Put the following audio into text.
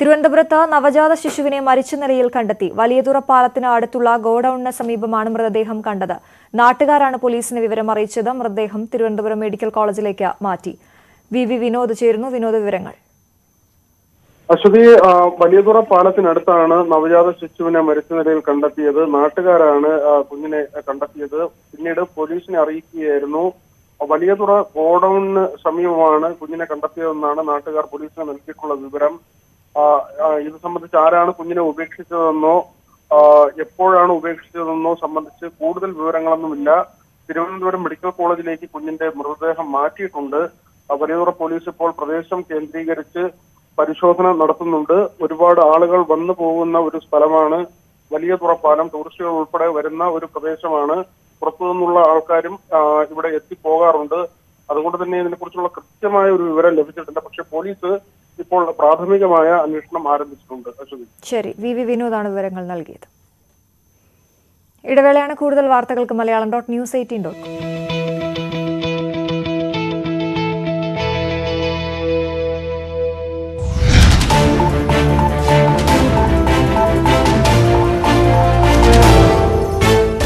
തിരുവനന്തപുരത്ത് നവജാത ശിശുവിനെ മരിച്ച നിലയിൽ കണ്ടെത്തി. വലിയതുറ പാലത്തിന് അടുത്തുള്ള ഗോഡൌണിന് സമീപമാണ് മൃതദേഹം കണ്ടത്. നാട്ടുകാരാണ് പോലീസിന് വിവരം അറിയിച്ചത്. മൃതദേഹം തിരുവനന്തപുരം മെഡിക്കൽ കോളേജിലേക്ക് മാറ്റി. വി വി വിനോദ് ചേരുന്നു വിനോദ വിവരങ്ങൾ. അശ്വതി വലിയതുറ പാലത്തിനടുത്താണ് നവജാത ശിശുവിനെ മരിച്ച നിലയിൽ കണ്ടെത്തിയത്. നാട്ടുകാരാണ് കുഞ്ഞിനെ കണ്ടെത്തിയത്. പിന്നീട് പോലീസിനെ അറിയിക്കുകയായിരുന്നു. വലിയതുറ ഗോഡൌണിന് സമീപമാണ് കുഞ്ഞിനെ കണ്ടെത്തിയതെന്നാണ് നാട്ടുകാർ പോലീസിന് നൽകിയിട്ടുള്ള വിവരം. ഇത് സംബന്ധിച്ച് ആരാണ് കുഞ്ഞിനെ ഉപേക്ഷിച്ചതെന്നോ എപ്പോഴാണ് ഉപേക്ഷിച്ചതെന്നോ സംബന്ധിച്ച് കൂടുതൽ വിവരങ്ങളൊന്നുമില്ല. തിരുവനന്തപുരം മെഡിക്കൽ കോളേജിലേക്ക് കുഞ്ഞിന്റെ മൃതദേഹം മാറ്റിയിട്ടുണ്ട്. വലിയതുറ പോലീസ് ഇപ്പോൾ പ്രദേശം കേന്ദ്രീകരിച്ച് പരിശോധന നടത്തുന്നുണ്ട്. ഒരുപാട് ആളുകൾ വന്നു പോകുന്ന ഒരു സ്ഥലമാണ്. വലിയ തുറപ്പാലം ടൂറിസ്റ്റുകൾ ഉൾപ്പെടെ വരുന്ന ഒരു പ്രദേശമാണ്. പുറത്തു നിന്നുള്ള ആൾക്കാരും ഇവിടെ എത്തിപ്പോകാറുണ്ട്. അതുകൊണ്ട് തന്നെ ഇതിനെക്കുറിച്ചുള്ള കൃത്യമായ ഒരു വിവരം ലഭിച്ചിട്ടില്ല. പക്ഷെ പോലീസ് ഇപ്പോൾ പ്രാഥമികമായ അന്വേഷണം ആരംഭിച്ചിട്ടുണ്ട്. അശ്വതി. ശരി. വി വി വിനോദാണ് വിവരങ്ങൾ നൽകിയത്. ഇടവേളയാണ് കൂടുതൽ വാർത്തകൾക്ക് Malayalam dot news eighteen dot